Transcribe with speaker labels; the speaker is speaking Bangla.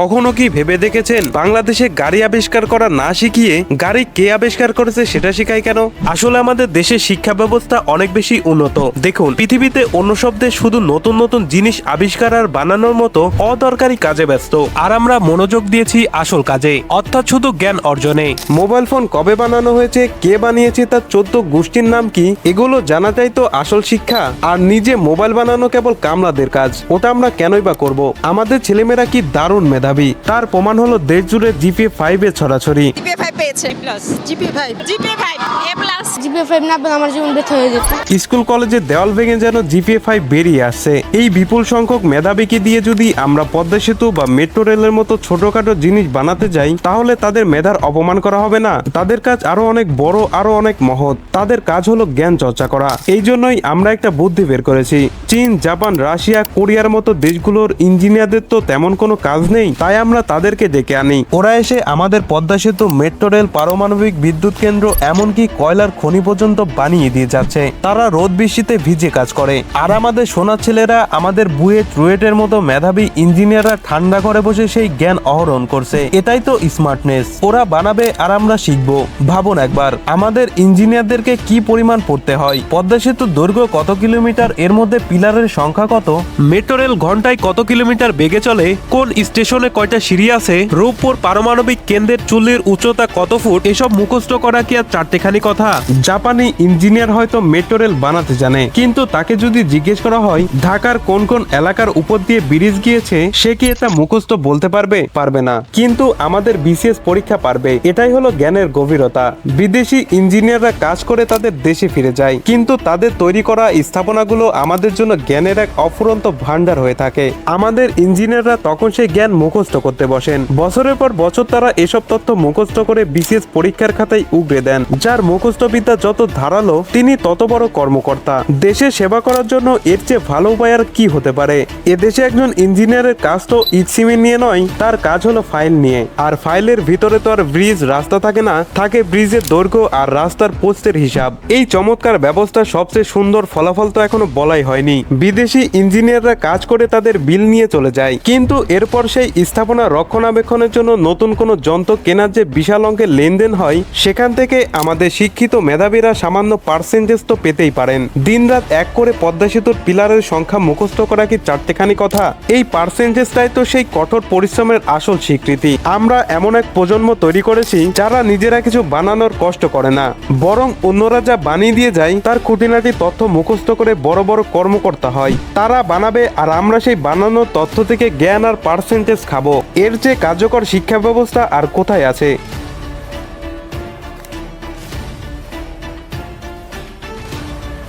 Speaker 1: কখনো কি ভেবে দেখেছেন? বাংলাদেশে গাড়ি আবিষ্কার করা না শিখিয়ে গাড়ি কে আবিষ্কার করেছে সেটা শেখায় কেন? আসলে আমাদের দেশের শিক্ষা ব্যবস্থা অনেক বেশি উন্নত। দেখুন, পৃথিবীতে অন্য সব দেশ শুধু নতুন নতুন জিনিস আবিষ্কার আর বানানোর মতো অদরকারি কাজে ব্যস্ত। আর আমরা মনোযোগ দিয়েছি আসল কাজে, অর্থাৎ শুধু জ্ঞান অর্জনে। মোবাইল ফোন কবে বানানো হয়েছে, কে বানিয়েছে তার চোদ্দ গোষ্ঠীর নাম কি, এগুলো জানাটাই তো আসল শিক্ষা। আর নিজে মোবাইল বানানো কেবল কামলাদের কাজ, ওটা আমরা কেনই বা করব? আমাদের ছেলেমেয়েরা কি দারুণ মেধাবী তার প্রমাণ হলো দেশ জুড়ে জিপিএ ফাইভ এর ছড়াছড়ি। স্কুল কলেজের দেওয়াল ভেঙে যেন জিপিএ ফাইভ বেরিয়ে আসছে। এই বিপুল সংখ্যক মেধাবীকে দিয়ে যদি আমরা পদ্মা সেতু বা মেট্রো রেলের মতো ছোটখাটো জিনিস বানাতে যাই তাহলে তাদের মেধার অপমান করা হবে না। তাদের কাজ আরও অনেক বড় আরও অনেক মহৎ। তাদের কাজ হলো জ্ঞান চর্চা করা। এই জন্যই আমরা একটা বুদ্ধি বের করেছি। চীন জাপান রাশিয়া কোরিয়ার মতো দেশগুলোর ইঞ্জিনিয়ারদের তো তেমন কোনো কাজ নেই। তাই আমরা তাদেরকে ডেকে আনি। ওরা এসে আমাদের পদ্মা সেতু, মেট্রো রেল, পারমাণবিক বিদ্যুৎ কেন্দ্র, এমনকি কয়লার খনি পর্যন্ত বানিয়ে দিয়ে যাচ্ছে। তারা রোদ বৃষ্টিতে ভিজে কাজ করে। আর আমাদের সোনা ছেলেরা, আমাদের বুয়েট রুয়েটের মতো মেধাবী ইঞ্জিনিয়াররা ঠান্ডা ঘরে বসে সেই জ্ঞান আহরণ করছে। এটাই তো স্মার্টনেস ওরা বানাবে আর আমরা শিখব। ভাবুন একবার, আমাদের ইঞ্জিনিয়ারদেরকে কি পরিমাণ পড়তে হয়? পদ্মা সেতুর দৈর্ঘ্য কত কিলোমিটার? এর মধ্যে পিলারের সংখ্যা কত? মেট্রো রেল ঘন্টায় কত কিলোমিটার বেগে চলে? কোন স্টেশনে কয়টা সিঁড়ি আছে? রূপপুর পারমাণবিক কেন্দ্রের চুল্লির উচ্চতা কত ফুট? এসব মুখস্থ করা কি আর চারটেখানি কথা? জাপানি ইঞ্জিনিয়ার হয়তো মেট্রো রেল বানাতে জানে, কিন্তু তাকে যদি জিজ্ঞেস করা হয়, ঢাকার কোন কোন এলাকার উপর দিয়ে ব্রিজ গিয়েছে, সে কি এটা মুখস্থ বলতে পারবে? পারবে না। কিন্তু আমাদের বিসিএস পরীক্ষা পারবে। এটাই হলো জ্ঞানের গভীরতা। বিদেশি ইঞ্জিনিয়াররা কাজ করে তাদের দেশে ফিরে যায়, কিন্তু তাদের তৈরি করা স্থাপনাগুলো আমাদের জন্য জ্ঞানের এক অফুরন্ত ভান্ডার হয়ে থাকে। আমাদের ইঞ্জিনিয়াররা তখন সেই জ্ঞান মুখস্থ করতে বসেন। বছরের পর বছর তারা এসব তথ্য মুখস্থ করে বিসিএস পরীক্ষার খাতায় উগড়ে দেন। যার মুখস্থ বিদ্যা যত ধারালো, তিনি তত বড় কর্মকর্তা। দেশের সেবা করার জন্য এর চেয়ে ভালো উপায় আর কি হতে পারে? এদেশে একজন ইঞ্জিনিয়ারের কাজ তো ইটসিমি নিয়ে নয়, তার কাজ হলো ফাইল নিয়ে। আর ফাইলের ভিতরে তো আর ব্রিজ, রাস্তা থাকে না, থাকে ব্রিজের দৈর্ঘ্য আর রাস্তার পোস্টের হিসাব। এই চমৎকার ব্যবস্থা সবচেয়ে সুন্দর ফলাফল তো এখনও বলাই হয়নি। বিদেশি ইঞ্জিনিয়াররা কাজ করে তাদের বিল নিয়ে চলে যায়। কিন্তু এরপর সেই স্থাপনা রক্ষণাবেক্ষণের জন্য নতুন কোনো যন্ত্র কেনার যে বিশাল অঙ্কের লেনদেন হয়, সেখান থেকে আমাদের শিক্ষিত মেধাবীরা সামান্য পার্সেন্টেজ তো পেতেই পারেন। দিনরাত এক করে পদ্মা সেতুর পিলারের সংখ্যা মুখস্থ করা কি চারটেখানি কথা? এই পার্সেন্টেজটাই তো সেই কঠোর পরিশ্রমের আসল স্বীকৃতি। আমরা এমন এক প্রজন্ম তৈরি করেছি, যারা নিজেরা কিছু বানানোর কষ্ট করে না। বরং অন্যরা যা বানিয়ে দিয়ে যায়, তার খুঁটিনাটি তথ্য মুখস্থ করে বড় বড় কর্মকর্তা হয়। তারা বানাবে আর আমরা সেই বানানোর তথ্য থেকে জ্ঞান আর পার্সেন্টেজ খাব। এর যে কার্যকর শিক্ষা ব্যবস্থা আর কোথায় আছে?